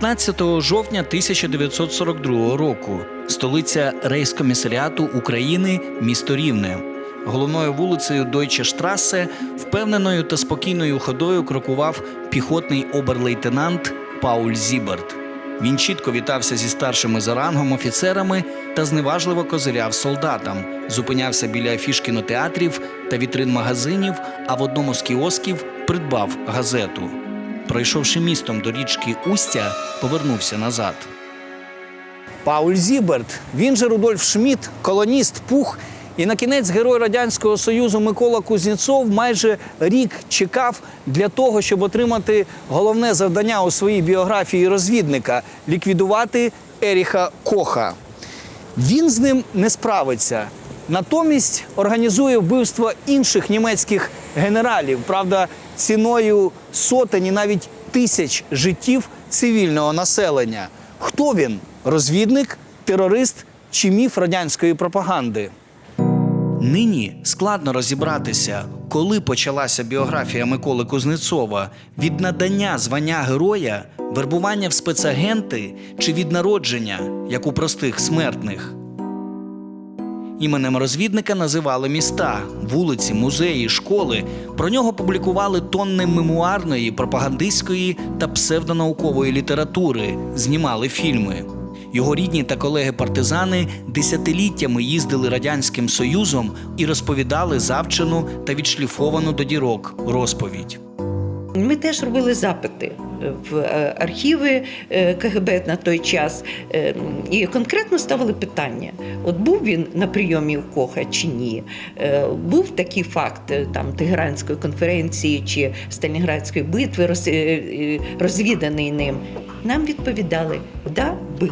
19 жовтня 1942 року столиця рейскомісаріату України місто Рівне. Головною вулицею Дойче Штрасе впевненою та спокійною ходою крокував піхотний оберлейтенант Пауль Зіберт. Він чітко вітався зі старшими за рангом офіцерами та зневажливо козиряв солдатам, зупинявся біля афіш кінотеатрів та вітрин магазинів, а в одному з кіосків придбав газету. Пройшовши містом до річки Устя, повернувся назад. Пауль Зіберт, він же Рудольф Шмідт, колоніст Пух. І на кінець герой Радянського Союзу Микола Кузнєцов майже рік чекав для того, щоб отримати головне завдання у своїй біографії розвідника ліквідувати Еріха Коха. Він з ним не справиться. Натомість організує вбивство інших німецьких генералів, правда, ціною сотень і навіть тисяч життів цивільного населення. Хто він? Розвідник, терорист чи міф радянської пропаганди? Нині складно розібратися, коли почалася біографія Миколи Кузнецова від надання звання героя, вербування в спецагенти чи від народження, як у простих смертних. Іменем розвідника називали міста, вулиці, музеї, школи. Про нього публікували тонни мемуарної, пропагандистської та псевдонаукової літератури, знімали фільми. Його рідні та колеги-партизани десятиліттями їздили радянським союзом і розповідали завчену та відшліфовану до дірок розповідь. Ми теж робили запити в е, архіви е, КГБ на той час е, і конкретно ставили питання: от був він на прийомі у Коха чи ні? Е, Був такий факт е, там Тегеранської конференції чи Сталінградської битви роз- е, е, розвіданий ним. Нам відповідали: да, був.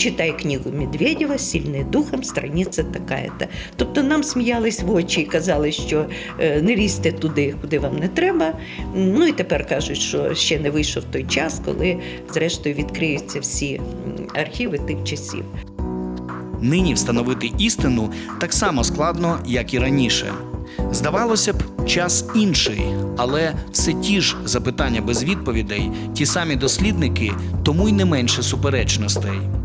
Читай книгу Медведєва Сильний духом, страниця така-то. Тобто нам сміялись в очі і казали, що е, не лізьте туди, куди вам не треба. Ну і тепер кажуть, що ще не вийшов той час, коли зрештою відкриються всі архіви тих часів. Нині встановити істину так само складно, як і раніше. Здавалося б, час інший, але все ті ж запитання без відповідей, ті самі дослідники, тому й не менше суперечностей.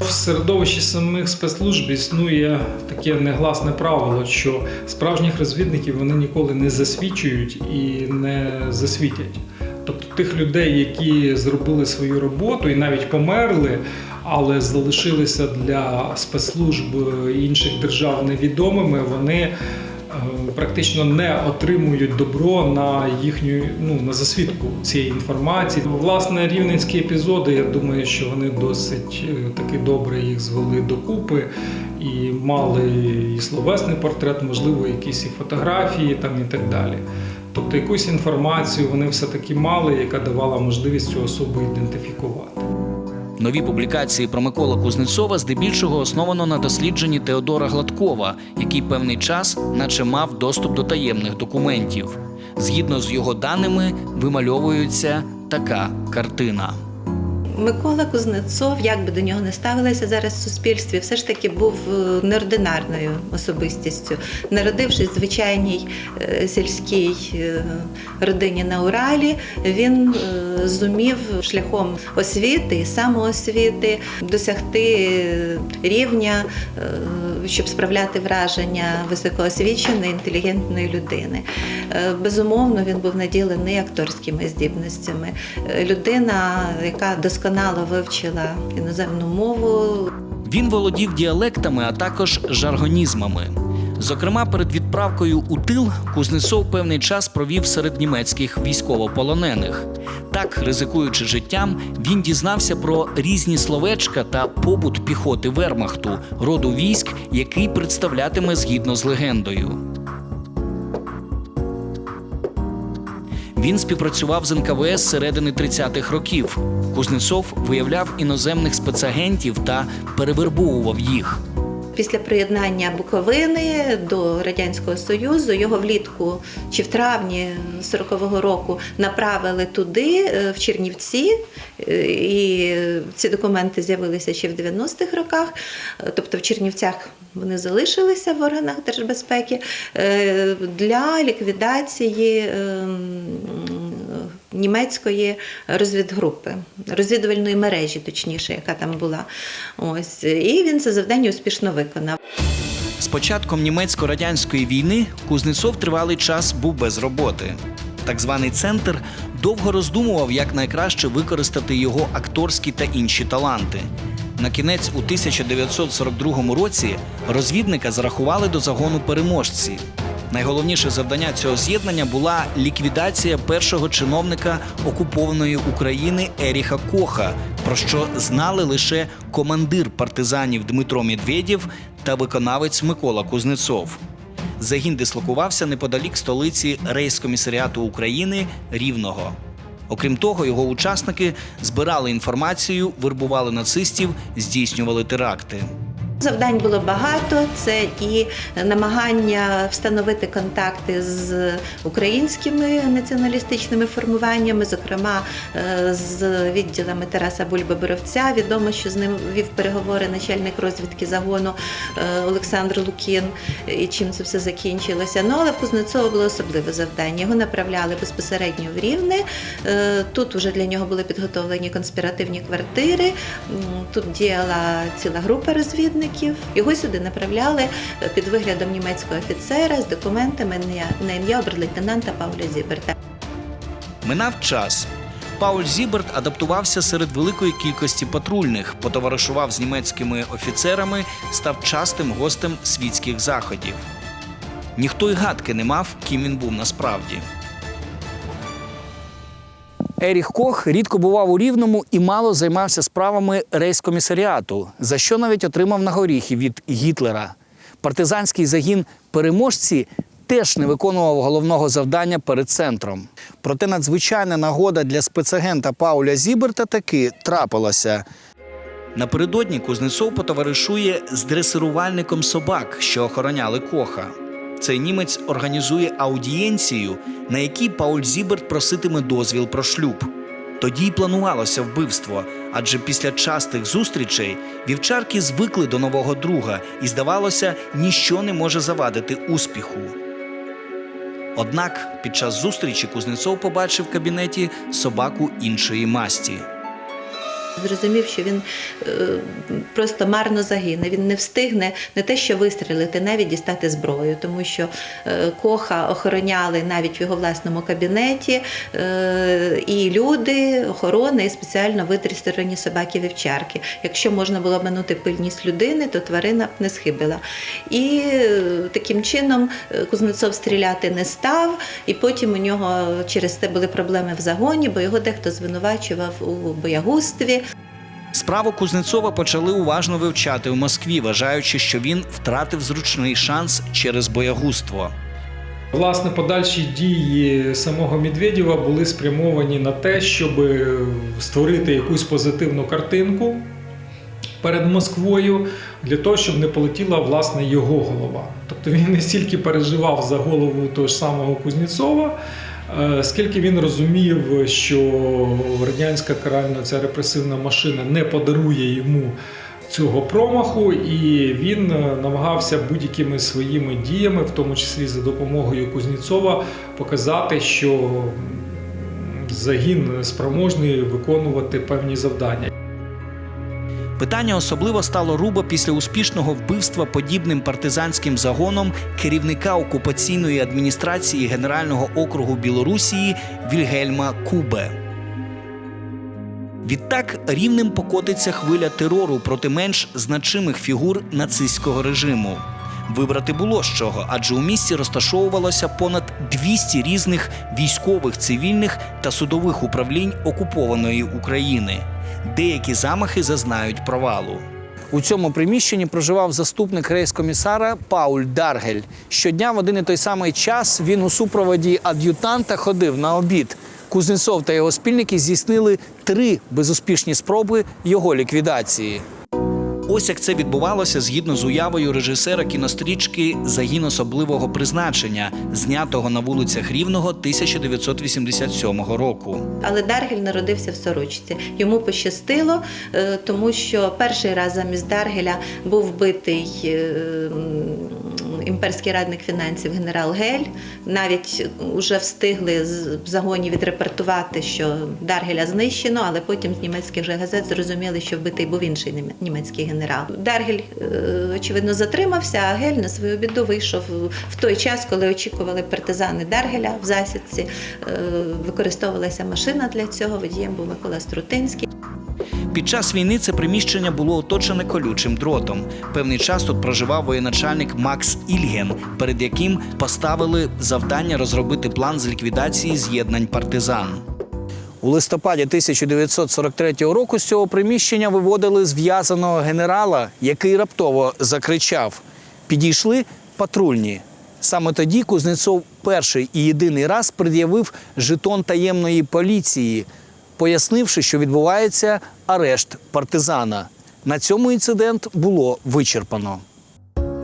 В середовищі самих спецслужб існує таке негласне правило, що справжніх розвідників вони ніколи не засвідчують і не засвітять. Тобто тих людей, які зробили свою роботу і навіть померли, але залишилися для спецслужб інших держав невідомими, вони практично не отримують добро на їхню ну на засвідку цієї інформації. Власне, рівненські епізоди, я думаю, що вони досить е, таки добре їх звели докупи і мали і словесний портрет, можливо, якісь і фотографії там і так далі. Тобто якусь інформацію вони все-таки мали, яка давала можливість цю особу ідентифікувати. Нові публікації про Микола Кузнецова здебільшого основано на дослідженні Теодора Гладкова, який певний час, наче мав доступ до таємних документів. Згідно з його даними, вимальовується така картина. Микола Кузнецов, як би до нього не ставилися зараз в суспільстві, все ж таки був е, неординарною особистістю. Народившись в звичайній е, сільській е, родині на Уралі, він зумів шляхом освіти і самоосвіти досягти рівня, щоб справляти враження високоосвіченої, інтелігентної людини. Е, Безумовно, він був наділений акторськими здібностями. Е, Людина, яка досконало вивчила іноземну мову, Він володів діалектами, а також жаргонізмами. Зокрема, перед відправкою у тил Кузнецов певний час провів серед німецьких військовополонених. Так, ризикуючи життям, він дізнався про різні словечка та побут піхоти Вермахту, роду військ, який представлятиме згідно з легендою. Він співпрацював з НКВС середини 30-х років. Кузнецов виявляв іноземних спецагентів та перевербовував їх. Після приєднання Буковини до Радянського Союзу його влітку чи в травні 40-го року направили туди, е, в Чернівці, е, і ці документи з'явилися ще в 90-х роках. Е, Тобто в Чернівцях вони залишилися в органах держбезпеки для ліквідації ем, німецької розвідгрупи, розвідувальної мережі, точніше, яка там була. Ось і він це завдання успішно виконав. З початком німецько-радянської війни Кузнецов тривалий час був без роботи. Так званий центр довго роздумував, як найкраще використати його акторські та інші таланти. На кінець у 1942 році розвідника зарахували до загону переможці. Найголовніше завдання цього з'єднання була ліквідація першого чиновника окупованої України Еріха Коха, про що знали лише командир партизанів Дмитро Медведєв та виконавець Микола Кузнецов. Загін дислокувався неподалік столиці рейскомісаріату України Рівного. Окрім того, його учасники збирали інформацію, вербували нацистів, здійснювали теракти. Завдань було багато. Це і намагання встановити контакти з українськими націоналістичними формуваннями, зокрема е, з відділами Тараса Бульби Боровця. Відомо, що з ним вів переговори начальник розвідки загону е, Олександр Лукін, і чим це все закінчилося. Ну але в Кузнецова було особливе завдання. Його направляли безпосередньо в Рівне. Е, Тут вже для нього були підготовлені конспіративні квартири. Тут діяла ціла група розвідників. Його сюди направляли е, під виглядом німецького офіцера з документами на- ім'я оберлейтенанта Пауля Зіберта. Минав час. Пауль Зіберт адаптувався серед великої кількості патрульних, потоваришував з німецькими офіцерами, став частим гостем світських заходів. Ніхто й гадки не мав, ким він був насправді. Еріх Кох рідко бував у Рівному і мало займався справами рейскомісаріату, за що навіть отримав на горіхи від Гітлера. Партизанський загін переможці теж не виконував головного завдання перед центром. Проте надзвичайна нагода для спецагента Пауля Зіберта таки трапилася. Напередодні Кузнецов потоваришує з дресирувальником собак, що охороняли коха. Цей німець організує аудієнцію, на якій Пауль Зіберт проситиме дозвіл про шлюб. Тоді й планувалося вбивство, адже після частих зустрічей вівчарки звикли до нового друга, і здавалося, ніщо не може завадити успіху. Однак під час зустрічі Кузнецов побачив в кабінеті собаку іншої масті. Зрозумів, що він е, просто марно загине. Він не встигне не те, що вистрілити, навіть дістати зброю, тому що е, коха охороняли навіть в його власному кабінеті, е, і люди, охорона, і спеціально витрістерені собаки вівчарки. Якщо можна було обманути пильність людини, то тварина б не схибила. І таким чином Кузнецов стріляти не став, і потім у нього через це були проблеми в загоні, бо його дехто звинувачував у боягузтві. Справу Кузнецова почали уважно вивчати в Москві, вважаючи, що він втратив зручний шанс через боягузтво. Власне, подальші дії самого Медведєва були спрямовані на те, щоб створити якусь позитивну картинку перед Москвою для того, щоб не полетіла власне його голова. Тобто він не стільки переживав за голову того ж самого Кузнєцова, е, скільки він розумів, що радянська каральна ця репресивна машина не подарує йому цього промаху, і він е, намагався будь-якими своїми діями, в тому числі за допомогою Кузнєцова, показати, що загін спроможний виконувати певні завдання. Питання особливо стало рубо після успішного вбивства подібним партизанським загоном керівника окупаційної адміністрації Генерального округу Білорусії Вільгельма Кубе. Відтак рівнем покотиться хвиля терору проти менш значимих фігур нацистського режиму. Вибрати було з чого, адже у місті розташовувалося понад 200 різних військових, цивільних та судових управлінь окупованої України. Деякі замахи зазнають провалу. У цьому приміщенні проживав заступник рейскомісара Пауль Даргель. Щодня в один і той самий час він у супроводі ад'ютанта ходив на обід. Кузнецов та його спільники здійснили три безуспішні спроби його ліквідації. Ось як це відбувалося згідно з уявою режисера кінострічки Загін особливого призначення, знятого на вулицях Рівного 1987 року. Але Даргель народився в сорочці. Йому пощастило, е, тому що перший раз замість Даргеля був вбитий е, імперський радник фінансів генерал Гель. Навіть вже встигли в загоні відрепортувати, що Даргеля знищено, але потім з німецьких же газет зрозуміли, що вбитий був інший німецький генерал. Даргель, е, очевидно, затримався, а Гель на свою біду вийшов в той час, коли очікували партизани Даргеля в засідці. Е, Використовувалася машина для цього. Водієм був Микола Струтинський. Під час війни це приміщення було оточене колючим дротом. Певний час тут проживав воєначальник Макс Ільген, перед яким поставили завдання розробити план з ліквідації з'єднань партизан. У листопаді 1943 року з цього приміщення виводили зв'язаного генерала, який раптово закричав: Підійшли патрульні. Саме тоді Кузнецов перший і єдиний раз пред'явив жетон таємної поліції, пояснивши, що відбувається арешт партизана. На цьому інцидент було вичерпано.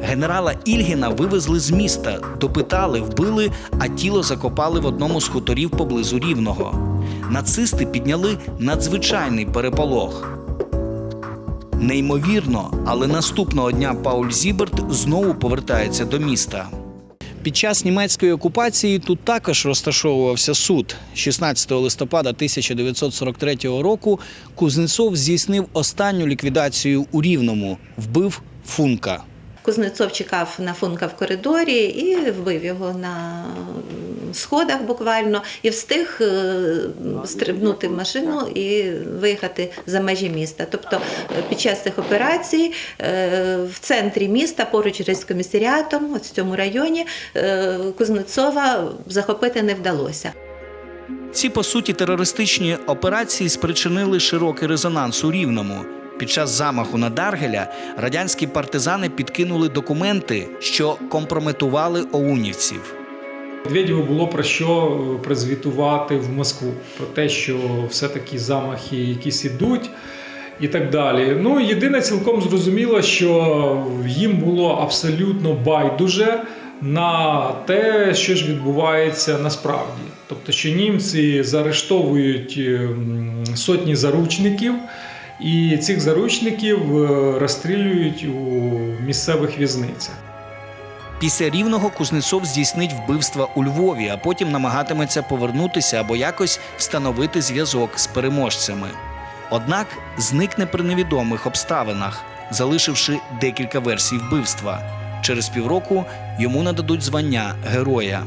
Генерала Ільгіна вивезли з міста, допитали, вбили, а тіло закопали в одному з хуторів поблизу Рівного. Нацисти підняли надзвичайний переполох. Неймовірно, але наступного дня Пауль Зіберт знову повертається до міста. Під час німецької окупації тут також розташовувався суд. 16 листопада 1943 року Кузнецов здійснив останню ліквідацію у Рівному, вбив Функа. Кузнецов чекав на Функа в коридорі і вбив його на сходах буквально і встиг е, стрибнути в машину і виїхати за межі міста. Тобто е, під час цих операцій е, в центрі міста, поруч із комісаріатом, от в цьому районі, Кузнецова захопити не вдалося. Ці по суті терористичні операції спричинили широкий резонанс у Рівному. Під час замаху на Даргеля радянські партизани підкинули документи, що компрометували оунівців. Медведєву було про що е, прозвітувати в Москву, про те, що все-таки замахи якісь ідуть і так далі. Ну, єдине цілком зрозуміло, що їм було абсолютно байдуже на те, що ж відбувається насправді. Тобто, що німці заарештовують ем, сотні заручників. І цих заручників е, розстрілюють у місцевих в'язницях. Після рівного Кузнецов здійснить вбивства у Львові, а потім намагатиметься повернутися або якось встановити зв'язок з переможцями. Однак зникне при невідомих обставинах, залишивши декілька версій вбивства. Через півроку йому нададуть звання героя.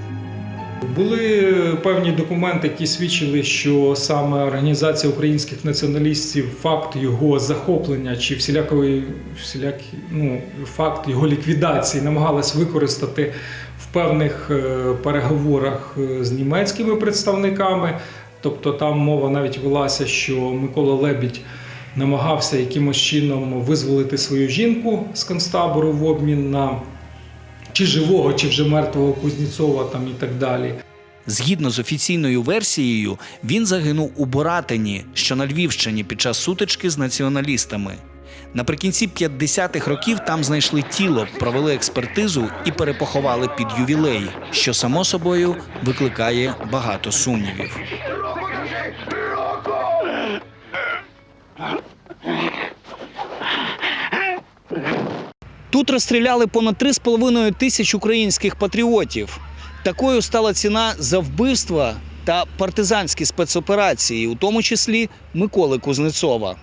Були певні документи, які свідчили, що саме організація українських націоналістів, факт його захоплення чи всілякої всілякі, ну, факт його ліквідації намагалась використати в певних е, переговорах е, з німецькими представниками. Тобто там мова навіть велася, що Микола Лебідь намагався якимось чином визволити свою жінку з концтабору в обмін на чи живого, чи вже мертвого Кузнєцова там і так далі. Згідно з офіційною версією, він загинув у Боратині, що на Львівщині під час сутички з націоналістами. Наприкінці 50-х років там знайшли тіло, провели експертизу і перепоховали під ювілей, що само собою викликає багато сумнівів. Тут розстріляли понад 3,5 тисяч українських патріотів. Такою стала ціна за вбивства та партизанські спецоперації, у тому числі Миколи Кузнецова.